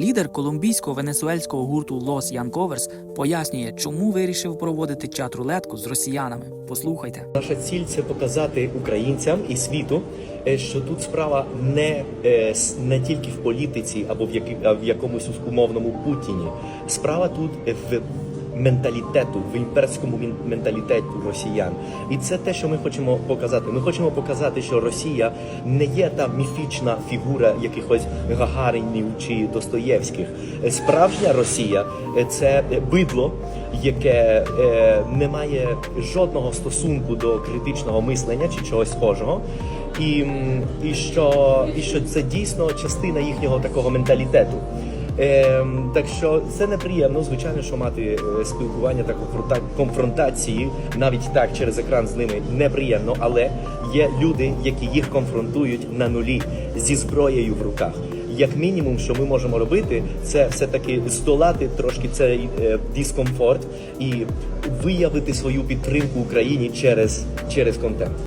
Лідер колумбійсько-венесуельського гурту Лос Янковерс пояснює, чому вирішив проводити чат-рулетку з росіянами. Послухайте. Наша ціль це показати українцям і світу, е, що тут справа не, е, не тільки в політиці або в якомусь умовному Путіні. Справа тут в менталітету, в імперському менталітету росіян. І це те, що ми хочемо показати. Ми хочемо показати, що Росія не є та міфічна фігура якихось Гагаринів чи Достоєвських. Справжня Росія е, це бидло, яке е, не має жодного стосунку до критичного мислення чи чогось схожого, і, і, що, і що це дійсно частина їхнього такого менталітету. Ем, так що це неприємно, звичайно, що мати е, спілкування та конфронта- конфронтації навіть так через екран з ними неприємно, але є люди, які їх конфронтують на нулі зі зброєю в руках. Як мінімум, що ми можемо робити, це все таки здолати трошки цей е, дискомфорт і виявити свою підтримку Україні через, через контент.